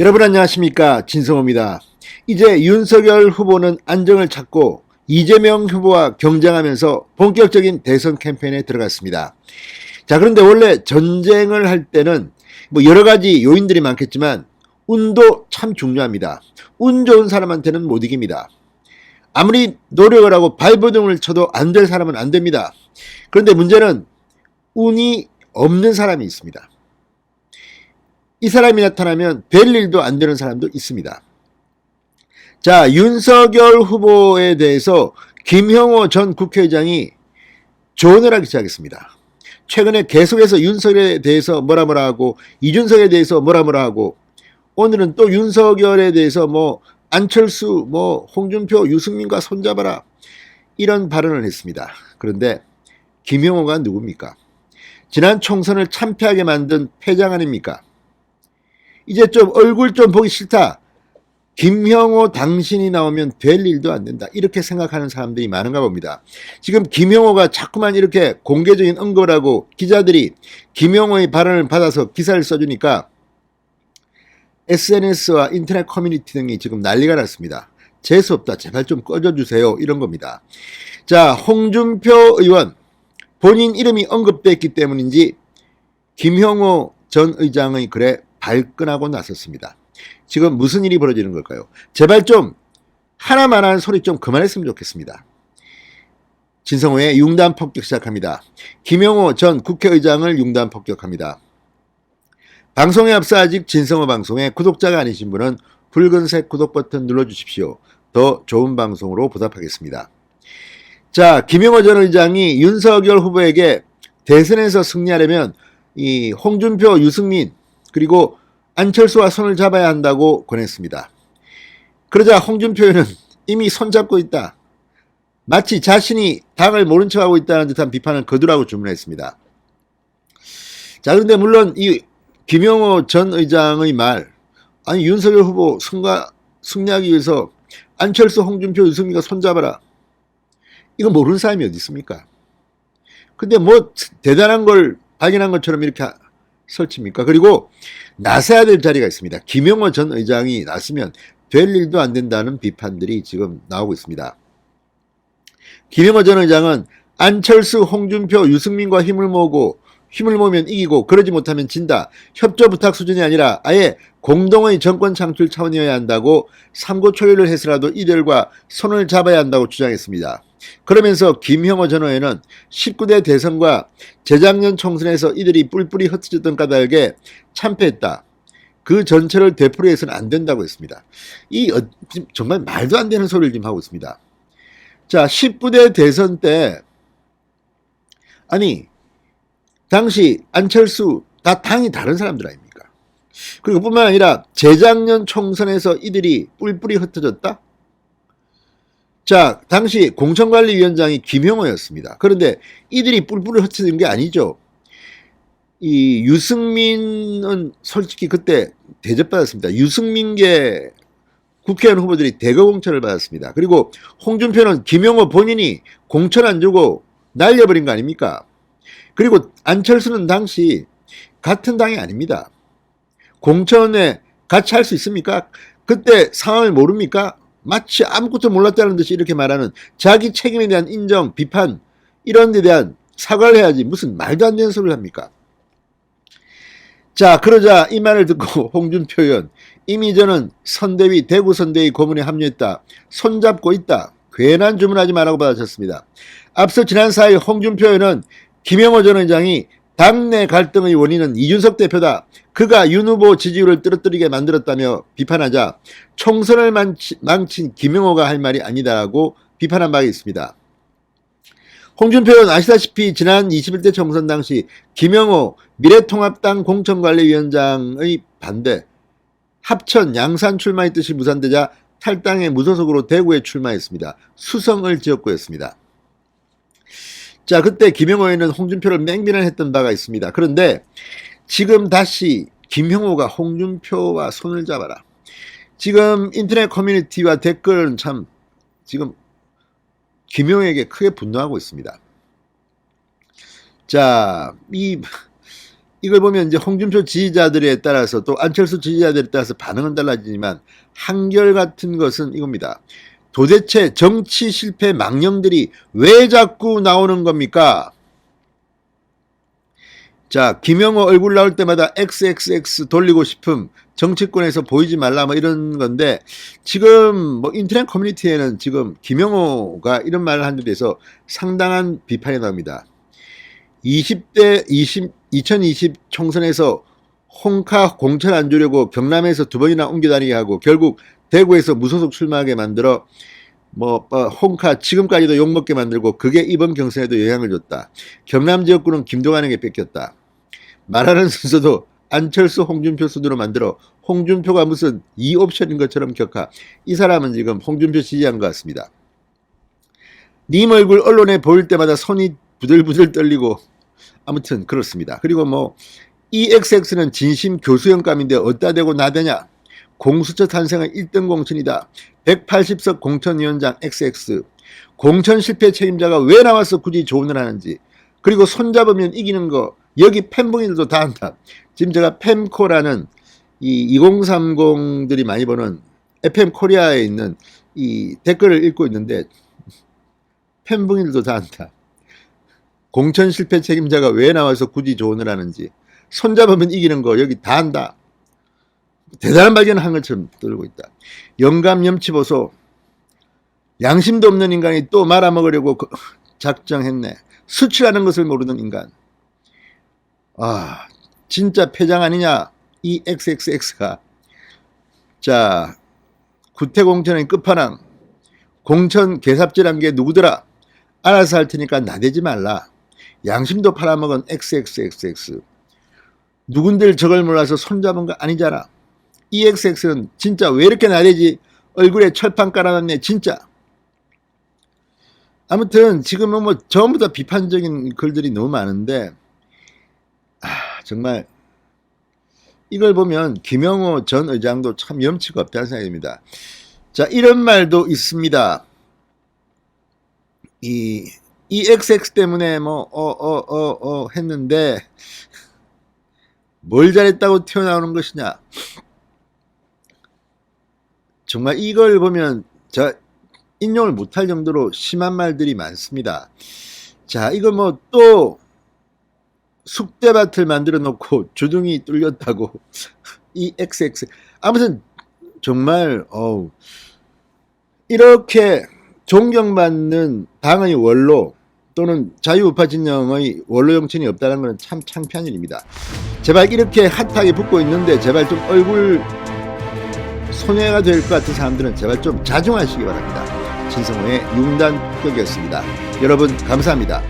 여러분 안녕하십니까 진성호입니다. 이제 윤석열 후보는 안정을 찾고 이재명 후보와 경쟁하면서 본격적인 대선 캠페인에 들어갔습니다. 자 그런데 원래 전쟁을 할 때는 뭐 여러 가지 요인들이 많겠지만 운도 참 중요합니다. 운 좋은 사람한테는 못 이깁니다. 아무리 노력을 하고 발버둥을 쳐도 안 될 사람은 안 됩니다. 그런데 문제는 운이 없는 사람이 있습니다. 이 사람이 나타나면 될 일도 안 되는 사람도 있습니다. 자, 윤석열 후보에 대해서 김형호 전 국회의장이 조언을 하기 시작했습니다. 최근에 계속해서 윤석열에 대해서 뭐라 뭐라 하고 이준석에 대해서 뭐라 뭐라 하고 오늘은 또 윤석열에 대해서 뭐 안철수 뭐 홍준표 유승민과 손잡아라 이런 발언을 했습니다. 그런데 김형호가 누굽니까? 지난 총선을 참패하게 만든 패장 아닙니까? 이제 좀 얼굴 좀 보기 싫다. 김형호 당신이 나오면 될 일도 안 된다. 이렇게 생각하는 사람들이 많은가 봅니다. 지금 김형호가 자꾸만 이렇게 공개적인 언급을 하고 기자들이 김형호의 발언을 받아서 기사를 써주니까 SNS와 인터넷 커뮤니티 등이 지금 난리가 났습니다. 재수 없다. 제발 좀 꺼져주세요. 이런 겁니다. 자, 홍준표 의원. 본인 이름이 언급됐기 때문인지 김형호 전 의장의 글에 발끈하고 나섰습니다. 지금 무슨 일이 벌어지는 걸까요? 제발 좀 하나만한 소리 좀 그만했으면 좋겠습니다. 진성호의 융단 폭격 시작합니다. 김영호 전 국회의장을 융단 폭격합니다. 방송에 앞서 아직 진성호 방송에 구독자가 아니신 분은 붉은색 구독 버튼 눌러주십시오. 더 좋은 방송으로 보답하겠습니다. 자, 김영호 전 의장이 윤석열 후보에게 대선에서 승리하려면 이 홍준표, 유승민 그리고 안철수와 손을 잡아야 한다고 권했습니다. 그러자 홍준표 의원은 이미 손잡고 있다. 마치 자신이 당을 모른 척하고 있다는 듯한 비판을 거두라고 주문했습니다. 자, 그런데 물론 이 김영호 전 의장의 말, 아니 윤석열 후보 승가, 승리하기 위해서 안철수, 홍준표, 유승민과 손잡아라. 이거 모르는 사람이 어디 있습니까? 근데 뭐 대단한 걸 발견한 것처럼 이렇게 설칩니까? 그리고 나서야 될 자리가 있습니다. 김영호 전 의장이 나서면 될 일도 안 된다는 비판들이 지금 나오고 있습니다. 김영호 전 의장은 안철수, 홍준표, 유승민과 힘을 모으고 힘을 모으면 이기고 그러지 못하면 진다. 협조 부탁 수준이 아니라 아예 공동의 정권 창출 차원이어야 한다고 삼고초려를 해서라도 이들과 손을 잡아야 한다고 주장했습니다. 그러면서 김형호 전 의원은 19대 대선과 재작년 총선에서 이들이 뿔뿔이 흩어졌던 까닭에 참패했다. 그 전체를 되풀이해서는 안 된다고 했습니다. 이 어, 정말 말도 안 되는 소리를 지금 하고 있습니다. 자, 19대 대선 때 아니 당시 안철수 다 당이 다른 사람들 아닙니까? 그리고 뿐만 아니라 재작년 총선에서 이들이 뿔뿔이 흩어졌다? 자, 당시 공천관리위원장이 김용호였습니다. 그런데 이들이 뿔뿔이 흩어진 게 아니죠. 이 유승민은 솔직히 그때 대접받았습니다. 유승민계 국회의원 후보들이 대거 공천을 받았습니다. 그리고 홍준표는 김용호 본인이 공천 안 주고 날려버린 거 아닙니까? 그리고 안철수는 당시 같은 당이 아닙니다. 공천에 같이 할 수 있습니까? 그때 상황을 모릅니까? 마치 아무것도 몰랐다는 듯이 이렇게 말하는 자기 책임에 대한 인정, 비판 이런 데 대한 사과를 해야지 무슨 말도 안 되는 소리를 합니까? 자 그러자 이 말을 듣고 홍준표 의원 이미 저는 선대위 대구 선대위 고문에 합류했다. 손잡고 있다. 괜한 주문하지 말라고 받아쳤습니다. 앞서 지난 4일 홍준표 의원은 김영호 전 의장이 당내 갈등의 원인은 이준석 대표다. 그가 윤 후보 지지율을 떨어뜨리게 만들었다며 비판하자 총선을 망친 김영호가 할 말이 아니다라고 비판한 바가 있습니다. 홍준표 의원 아시다시피 지난 21대 총선 당시 김영호 미래통합당 공천관리위원장의 반대 합천 양산 출마의 뜻이 무산되자 탈당의 무소속으로 대구에 출마했습니다. 수성을 지역구였습니다. 자, 그때 김영호에는 홍준표를 맹비난했던 바가 있습니다. 그런데 지금 다시 김형호가 홍준표와 손을 잡아라. 지금 인터넷 커뮤니티와 댓글은 참 지금 김용에게 크게 분노하고 있습니다. 자, 이 이걸 보면 이제 홍준표 지지자들에 따라서 또 안철수 지지자들에 따라서 반응은 달라지지만 한결 같은 것은 이겁니다. 도대체 정치 실패 망령들이 왜 자꾸 나오는 겁니까? 자, 김영호 얼굴 나올 때마다 XXX 돌리고 싶음, 정치권에서 보이지 말라, 뭐 이런 건데, 지금 뭐 인터넷 커뮤니티에는 지금 김영호가 이런 말을 한데 대해서 상당한 비판이 나옵니다. 20대 20, 2020 총선에서 홍카 공천 안 주려고 경남에서 두 번이나 옮겨다니게 하고 결국 대구에서 무소속 출마하게 만들어 뭐 어, 홍카 지금까지도 욕먹게 만들고 그게 이번 경선에도 영향을 줬다. 경남 지역구는 김동완에게 뺏겼다. 말하는 순서도 안철수 홍준표 순으로 만들어 홍준표가 무슨 이 옵션인 것처럼 격하. 이 사람은 지금 홍준표 지지한 것 같습니다. 님 얼굴 언론에 보일 때마다 손이 부들부들 떨리고 아무튼 그렇습니다. 그리고 뭐 EXX는 진심 교수형감인데 어디다 대고 나대냐? 공수처 탄생은 1등 공천이다. 180석 공천위원장 XX. 공천 실패 책임자가 왜 나와서 굳이 조언을 하는지. 그리고 손잡으면 이기는 거. 여기 팬붕이들도 다 한다. 지금 제가 팸코라는 이 2030들이 많이 보는 FM 코리아에 있는 이 댓글을 읽고 있는데 팬붕이들도 다 한다. 공천 실패 책임자가 왜 나와서 굳이 조언을 하는지. 손잡으면 이기는 거 여기 다 한다. 대단한 발견을 한 것처럼 떨고 있다. 영감 염치 보소. 양심도 없는 인간이 또 말아먹으려고 그- 작정했네. 수출하는 것을 모르는 인간. 아, 진짜 패장 아니냐? 이 XXX가. 자, 구태공천의 끝판왕. 공천 개삽질한 게 누구더라? 알아서 할 테니까 나대지 말라. 양심도 팔아먹은 XXXX. 누군들 저걸 몰라서 손잡은 거 아니잖아. EXX는 진짜 왜 이렇게 나대지? 얼굴에 철판 깔아놨네, 진짜. 아무튼 지금은 뭐 전부 다 비판적인 글들이 너무 많은데, 아, 정말 이걸 보면 김영호 전 의장도 참 염치가 없다는 생각입니다. 자, 이런 말도 있습니다. 이 EXX 때문에 뭐 어 어 어어 했는데 뭘 잘했다고 튀어나오는 것이냐? 정말 이걸 보면 저 인용을 못할 정도로 심한 말들이 많습니다. 자, 이거 뭐 또 숙대밭을 만들어 놓고 주둥이 뚫렸다고 이 XX 아무튼 정말 어우 이렇게 존경받는 당의 원로 또는 자유우파 진영의 원로 정치인이 없다는 것은 참 창피한 일입니다. 제발 이렇게 핫하게 붙고 있는데 제발 좀 얼굴 손해가 될 것 같은 사람들은 제발 좀 자중하시기 바랍니다. 진성호의 융단 폭격이었습니다. 여러분 감사합니다.